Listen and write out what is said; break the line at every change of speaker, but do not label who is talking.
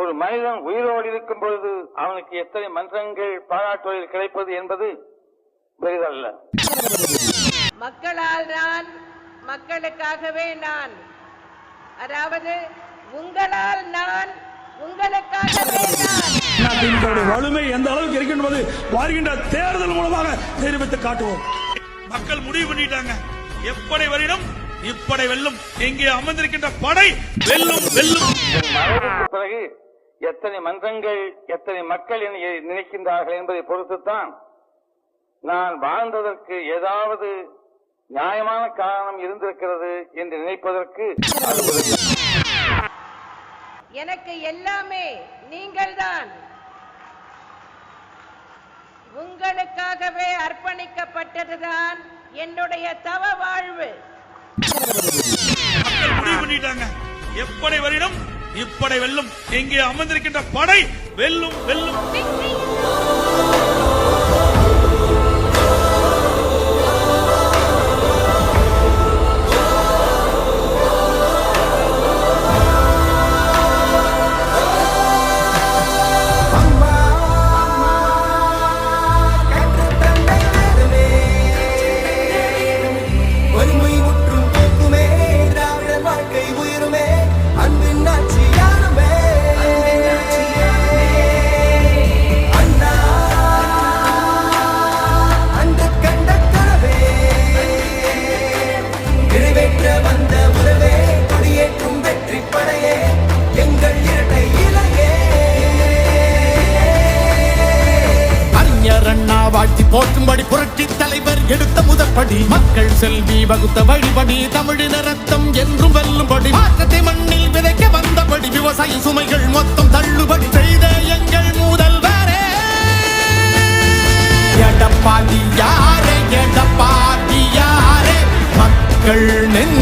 ஒரு மனிதன் உயிரோடு இருக்கும் பொழுது அவனுக்கு எத்தனை மன்றங்கள் பாராட்டுவதில் கிடைப்பது என்பது பெரிதல்ல.
மக்களால் நான் மக்களுக்காகவே நான் அதாவது உங்களால் நான் உங்களுக்காகவே நான்.
வலிமை எந்த அளவுக்கு இருக்கு என்பது வருகின்ற தேர்தல் மூலமாக நிரூபித்து காட்டுவோம். மக்கள் முடிவு பண்ணிட்டாங்க. எப்படி வரினும் இப்படை வெல்லும். இங்கே அமர்ந்திருக்கின்ற படை வெல்லும் வெல்லும்.
பிறகு எத்தனை மன்றங்கள் எத்தனை மக்கள் என்னை நினைக்கின்றார்கள் என்பதை பொறுத்துத்தான் நான் வாழ்ந்ததற்கு ஏதாவது நியாயமான காரணம் இருந்திருக்கிறது என்று நினைப்பதற்கு
எனக்கு எல்லாமே நீங்கள்தான். உங்களுக்காகவே அர்ப்பணிக்கப்பட்டதுதான் என்னுடைய தவ வாழ்வு.
எப்படி வரினும் இப்படை வெல்லும் இங்கே அமர்ந்திருக்கின்ற படை வெல்லும் வெல்லும்
போற்றும்படி புரட்சி தலைவர் எடுத்த முதற்படி. மக்கள் செல்வி வகுத்த வழிபடி தமிழின ரத்தம் என்றும் வெல்லும்படி. மாற்றத்தை மண்ணில் விதைக்க வந்தபடி விவசாய சுமைகள் மொத்தம் தள்ளுபடி. செய்த எங்கள் முதல்வரே. எடப்பாடி யாரே எடப்பாடி யாரே. மக்கள் நெஞ்சில்